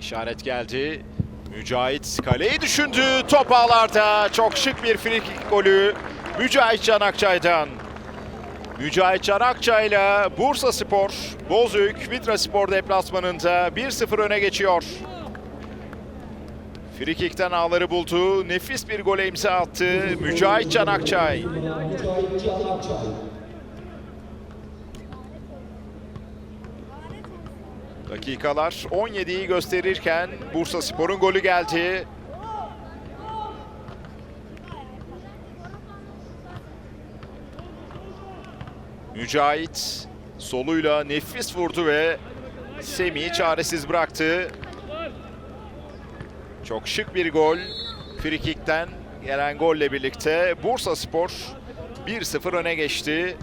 İşaret geldi. Mücahit kaleyi düşündü. Top ağlarda. Çok şık bir frikik golü. Mücahit Can Akçay'dan. Mücahit Can Akçay'la Bursa Spor, Bozüyük, Vitra Spor deplasmanında 1-0 öne geçiyor. Frikikten ağları buldu. Nefis bir gole imza attı. Mücahit Can Akçay. Dakikalar 17'yi gösterirken Bursa Spor'un golü geldi. Mücahit soluyla nefis vurdu ve Semih'i çaresiz bıraktı. Çok şık bir gol. Frikikten gelen golle birlikte Bursa Spor 1-0 öne geçti.